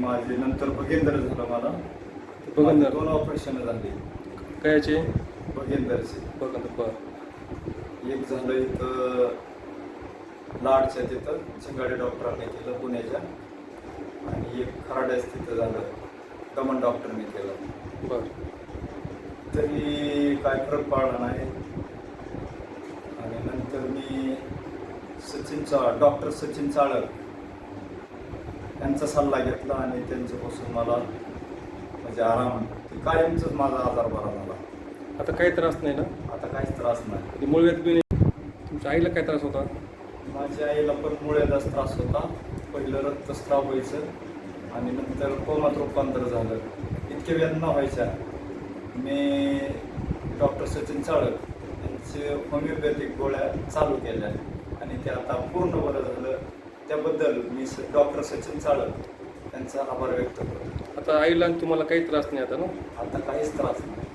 माझे नंतर भगेंद्र झालं मला. बघा माझे दोन ऑपरेशन झाले. कायचे? भगेंद्रचे. बघा बर. एक झालं इथं लाडच्या तिथं चिंगाडे डॉक्टरांनी केलं पुण्याच्या. आणि एक खराड्याच तिथं झालं दमन डॉक्टरने केलं. बर. तरी काय फरक पडला नाही. आणि नंतर मी सचिन चा डॉक्टर सचिन चाळक यांचा सल्ला घेतला आणि त्यांच्यापासून मला म्हणजे आराम कायमच माझा आजार बरा झाला. आता काही त्रास नाही ना? आता काहीच त्रास नाही. आणि मुळव्याध बी नाही तुमच्या आईला काय त्रास होता? माझ्या आईला पण मुळ्याचाच त्रास होता. पहिलं रक्तस्राव व्हायचं आणि नंतर कोमात रूपांतर झालं. इतके वेदना व्हायच्या. मी डॉक्टर सचिन चाळक यांचे होमिओपॅथिक गोळ्या चालू केल्या आणि ते आता पूर्ण बरं झालं. त्याबद्दल मी डॉक्टर सचिन चाळक यांचा आभार व्यक्त करतो. आता आईला आणि तुम्हाला काही त्रास नाही आता ना? आता काहीच त्रास नाही.